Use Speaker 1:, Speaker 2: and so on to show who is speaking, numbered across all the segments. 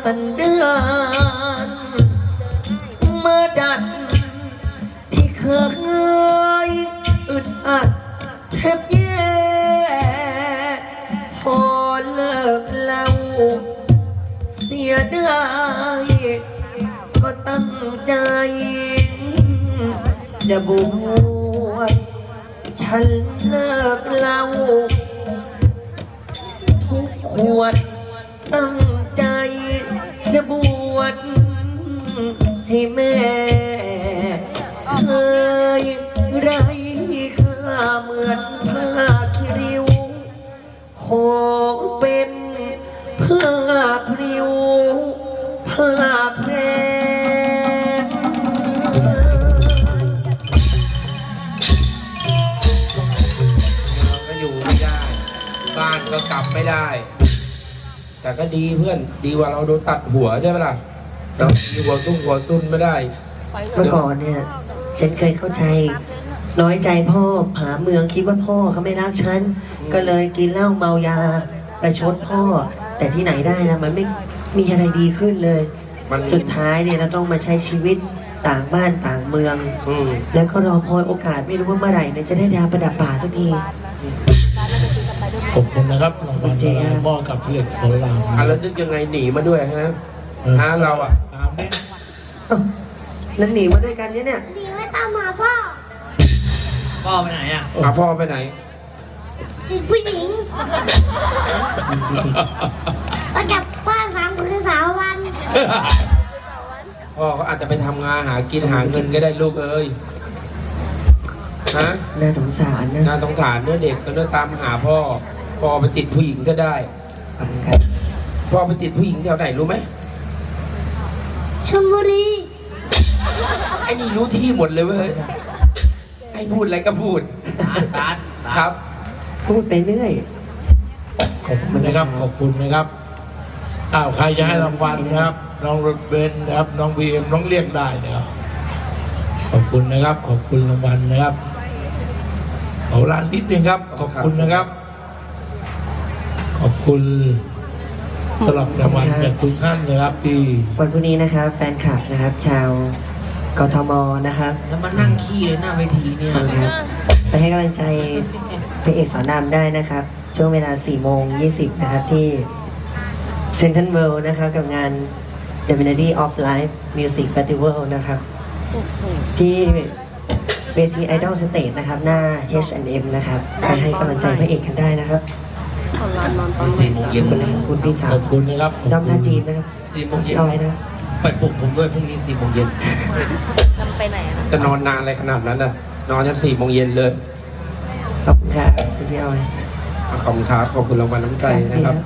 Speaker 1: สันดานมาดัดที่เคยอึดอัดแทบแย่พอเลิกเล่าเสียดายก็ตั้งใจ จะบวชฉันเลิกเล่าทุกขวด ให้แม่เคยไรค่าเหมือนผ้าคิริวขอเป็นผ้าพริวผ้าแพร
Speaker 2: ก็อยู่ไม่ได้ บ้านก็กลับไม่ได้ แต่ก็ดีเพื่อนดีกว่าเราโดนตัดหัวใช่ไหมล่ะ เรามีหัวซุ่มหัวซุ่นไม่ได้
Speaker 1: เมื่อก่อนเนี่ย ฉันเคยเข้าใจ น้อยใจพ่อผาเมืองคิดว่าพ่อเขาไม่รักฉัน ก็เลยกินเหล้าเมายาประชดพ่อ แต่ที่ไหนได้นะมันไม่มีอะไรดีขึ้นเลย
Speaker 2: มัน
Speaker 1: สุดท้ายเนี่ยเราต้องมาใช้ชีวิตต่างบ้านต่างเมือง
Speaker 2: อืม
Speaker 1: แล้วก็รอคอยโอกาสไม่รู้ว่าเมื่อไหร่เนี่ยจะได้ดาวประดับป่าสักที
Speaker 3: ขอบคุณนะครับรางวัล
Speaker 1: เจ๊ครับ
Speaker 3: มอบกับผลิตสวนราม
Speaker 2: อะแล้วนึกยังไงหนีมาด้วยฮะ ฮะเราอะ
Speaker 3: ตามนี้
Speaker 1: เอ้าแล้วหนีมาด้วยกันเนี่ยเนี่ย
Speaker 4: ดีไม่ตามหาพ่อ
Speaker 5: พ่อไปไหนอะ
Speaker 2: อะพ่อไปไหน
Speaker 4: ติดผู้หญิงแล้วกลับบ้านสามคืนสามวัน
Speaker 2: พ่อเขาอาจจะไปทำงานหากินหาเงินก็ได้ลูกเอ้ยฮะ
Speaker 1: น่าสงสารนะ
Speaker 2: น่าสงสารเนื้อเด็กก็เนื้อตามหาพ่อพ่อไปติดผู้หญิงก็ได้
Speaker 1: ขอบคุณครับ
Speaker 2: พ่อไปติดผู้หญิงแถวไหนรู้ไหม
Speaker 4: ชลบุรี
Speaker 2: ไอ้นี่รู้ที่หมดเลยเว้ยไอ้พูดอะไรก็พูด
Speaker 5: ตัด
Speaker 2: ครับ
Speaker 1: พูดไปเรื่อย
Speaker 3: ขอบคุณนะครับ ขอบคุณนะครับ อ้าว ใครจะให้รางวัลนะครับ น้องรถเบนซ์นะครับ น้องบีเอ็มน้องเรียกได้นะครับ ขอบคุณนะครับ ขอบคุณรางวัลนะครับขอร้านนิดนึงครับ ขอบคุณนะครับ ขอบคุณ สำหรับรางวัลจากทุกท่านนะครับที่
Speaker 1: วันพรุ่งนี้นะครับ แฟนคลับนะครับ ชาวกทมนะครับ
Speaker 5: แล้วมานั่งขี้เลยหน้าเวทีเนี่ย
Speaker 1: ขอบคุณครับไปให้กำลังใจพระเอกสอนรามได้นะครับ ช่วงเวลา4โมง20 นะครับที่เซน t ั a เวิลด์นะครับกับงาน The Melody of Life Music Festival นะครับ ที่เวที Idol Stage นะครับ หน้า H&M นะครับ ไปให้กำลังใจพระเอกกันได้นะครับ
Speaker 5: สี่โมง
Speaker 1: ข
Speaker 5: เย็
Speaker 1: อนบคุณนะครับคุณพี่สา
Speaker 3: ข
Speaker 1: ว
Speaker 3: อบคุณนะครับขอบ
Speaker 1: ด้อม
Speaker 3: คุ
Speaker 1: ท่า
Speaker 3: ณ
Speaker 1: จีนนะครับ
Speaker 5: สี่โมงเย็น
Speaker 1: ออยนะ
Speaker 5: ไปปลุกผมด้วยพรุ่งนี้สี่โมงเย็น
Speaker 2: จะนอนนานอะไรขนาดนั้นน่ะ นอนยันสี่โมงเย็นเลย
Speaker 1: ขอบคุณครับคุณพี่ออย
Speaker 2: ขอบคุณครับขอบคุณรางวัลน้ำใจนะครับ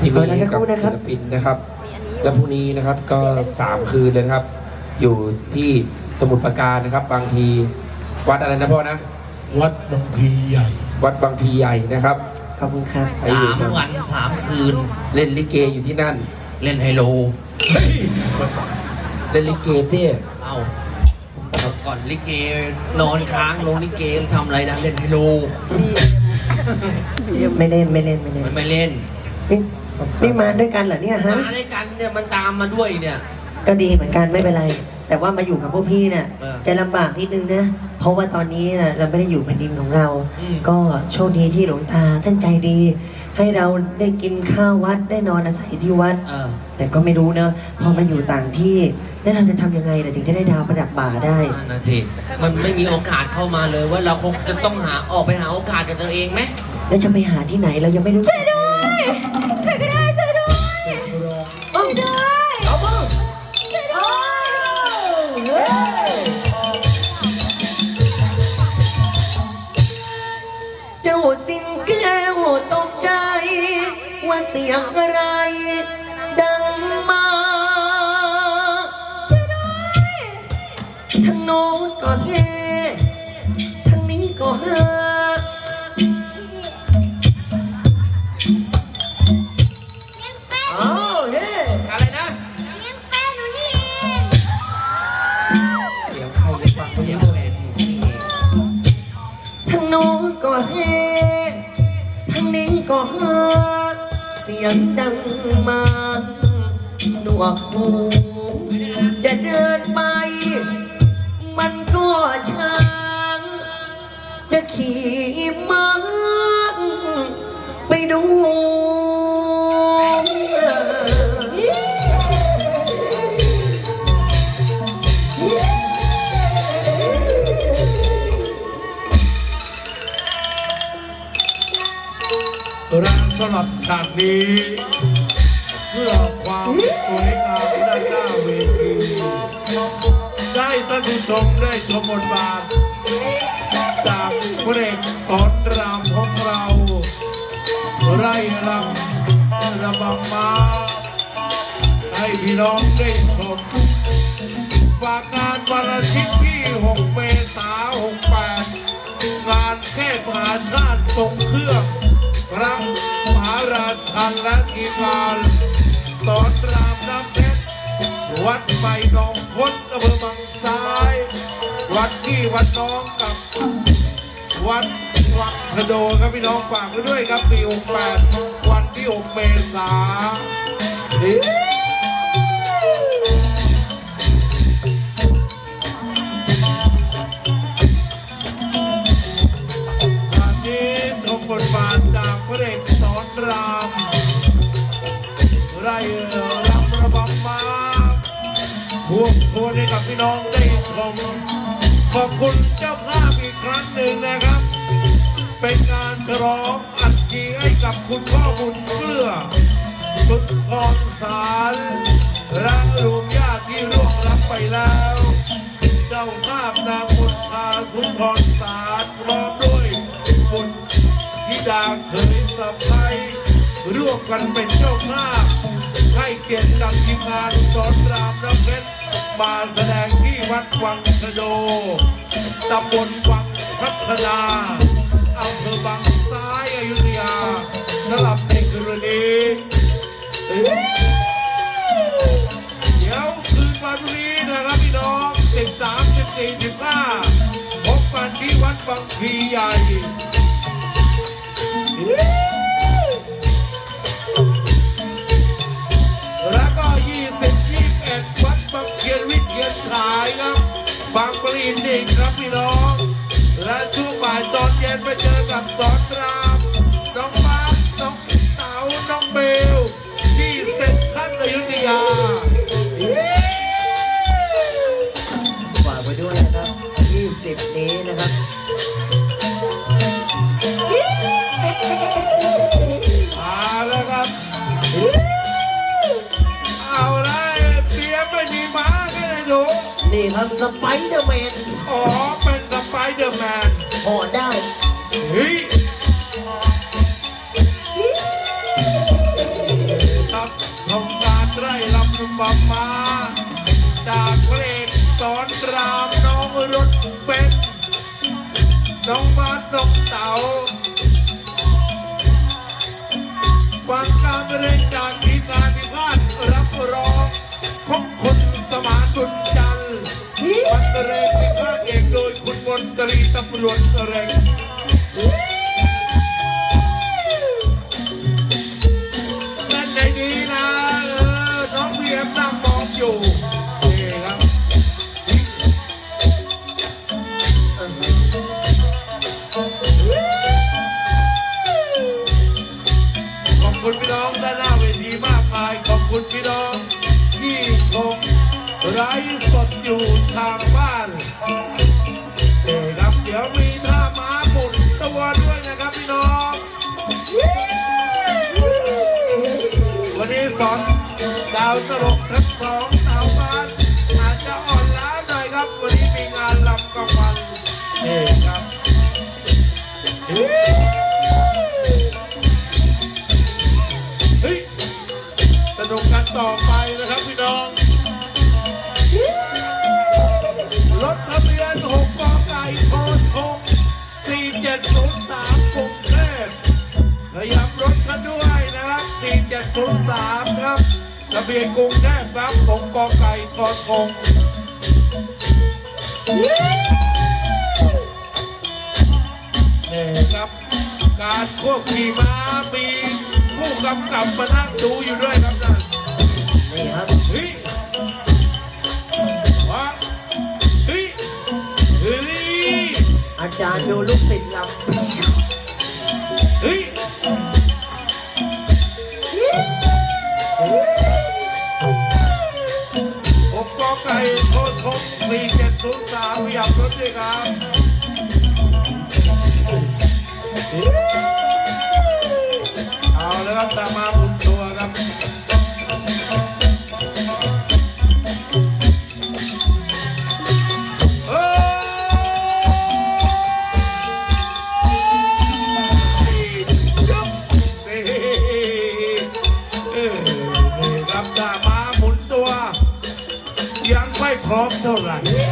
Speaker 2: ที่
Speaker 1: ขอ
Speaker 2: มี
Speaker 1: เวลาสักค
Speaker 2: กับ
Speaker 1: รู่นะครับ
Speaker 2: ศิลปินนะครับ และพรุ่งนี้นะครับก็สามคืนเลยนะครับ อยู่ที่สมุทรปราการนะครับ บางที วัดอะไรนะพ่อนะ
Speaker 3: วัดบางพลีใหญ่
Speaker 2: วัดบางพีใหญ่นะครับ
Speaker 1: ขอบคุณครับ
Speaker 2: ไปอยู่
Speaker 5: สามวันสามคืน
Speaker 2: เล่นลิเกอยู่ที่นั่น
Speaker 5: เล่นไฮโล
Speaker 2: เล่นลิเกเท่
Speaker 5: เอาก่อนลิเกนอนค้างลงลิเกทำอะไรนะเล่นไฮโล
Speaker 1: ไม่เล่นไม่เล่นไม่เล่น
Speaker 5: มันไม่เล่น
Speaker 1: นี่นี่มาด้วยกันเหรอเนี่ยฮะ
Speaker 5: มาด้วยกันเนี่ยมันตามมาด้วยเนี่ย
Speaker 1: ก็ดีเหมือนกันไม่เป็นไร แต่ว่ามาอยู่กับพวกพี่เนี่ย
Speaker 5: เออ
Speaker 1: จะลำบากนิดนึงนะเพราะว่าตอนนี้นะเราไม่ได้อยู่แผ่นดินของเรา
Speaker 5: อืม
Speaker 1: ก็โชคดีที่หลวงตาท่านใจดี ให้เราได้กินข้าววัดได้นอนอาศัยที่วัด
Speaker 5: เออ
Speaker 1: แต่ก็ไม่รู้เนอะพอมาอยู่ต่างที่แล้วเราจะทำยังไงล่ะถึงจะได้ดาวประดับป่าได้
Speaker 5: นั่นนะทีมันไม่มีโอกาสเข้ามาเลยว่าเราคงจะต้องหาออกไปหาโอกาสกับตัวเองไหม
Speaker 1: แล้วจะไปหาที่ไหนเรายังไม่รู้ช่วยด้วย
Speaker 4: ใครก็ได้ช่วยด้วยช่วยด้วยช่วย ว
Speaker 1: ก
Speaker 4: หู
Speaker 1: จะเดินไป มันก็ช้าง จะขี่ม้าไปดู
Speaker 3: ร้านสำหรับฉากนี้ พื่อความสวยงามด้านหน้าเวทีได้ท่านผู้ชมได้ชมบทบาท จากพระเอกสอนรามของเรา ไร่รำระบำมาให้พี่น้องได้ชมฝากงานวันอาทิตย์ที่ 6 เมษายน68 งานแค่มหาชาติทรงเครื่องพระมหาราชันและทีมงา สอนรามน้ำเพชรวัดใหม่หนองพดอำเภอบางซ้าย วัดที่วัดน้องกับ วัดวัดพะโดครับพี่น้องฝากไว้ด้วยครับปี68วันที่6เมษา พี่น้องได้ชม ขอบคุณเจ้าภาพอีกครั้งหนึ่งนะครับ เป็นงานฉลองอัดฉีให้กับคุณพ่อบุญเกื้อฝึกพรสารและรวมญาติที่ร่วงรับไปแล้ว เจ้าภาพนางบุญทาทุนพรสารพร้อมด้วยบุญธิดาเคยสะพายร่วมกันเป็นเจ้าภาพให้เกียรติกับทีมงานสอนรา น้ำเพชรมาแสดงที่วัดวังสะโดตำบลวังพัฒนาอำเภอบางซ้ายอยุธยาสลับในคืนนี้เยเดี๋ยวคืนวันนี้นะครับพี่น้อง13 14 15พบกันที่วัดบางพีใหญ่ นอีกครับพี่น้อง และช่วงบ่ายตอนเย็นไปเจอกับสอนรามน้องมาร์คน้องเต๋าน้องเบลที่เซ็นทรัลอยุธยา
Speaker 1: ฝากไปด้วยนะครับ 20 นี้นะครับ
Speaker 3: นี่
Speaker 1: ครับสไปเดอร์แมน
Speaker 3: อ๋อเป็นสไปเดอร์แมน
Speaker 1: ห่อได้
Speaker 3: เฮ้ยครับทำการไร่ลำลุมบำมา จากเพลงสอนรามน้องรถเบนซ์น้องมาดน้องเต๋าฟังการเล่นจากทีมงานพิพาทรับร้องของคุณสมานบุญจันทร์ วันเรงพิพาทเอกโดยคุณมนตรีตำรวจเรง เฮ้ยสนุกกันต่อไปนะครับพี่น้อง รถทะเบียนหกกไก่โทนทงสี่เจ็ดศูนย์สามกรุงเทพขยับรถกันด้วยนะครับ4703ครับทะเบียนกรุงเทพครับผมกอไก่กอทง น่ครับ การควบขี่ม้ามีผู้กำกับมานั่งดูอยู่ด้วยครับนะนี่
Speaker 1: ครับ
Speaker 3: เฮ้ยฮะเฮ้ยเฮ้ย
Speaker 1: อาจารย์ดูลูกศิษย์ลำ
Speaker 3: Yeah.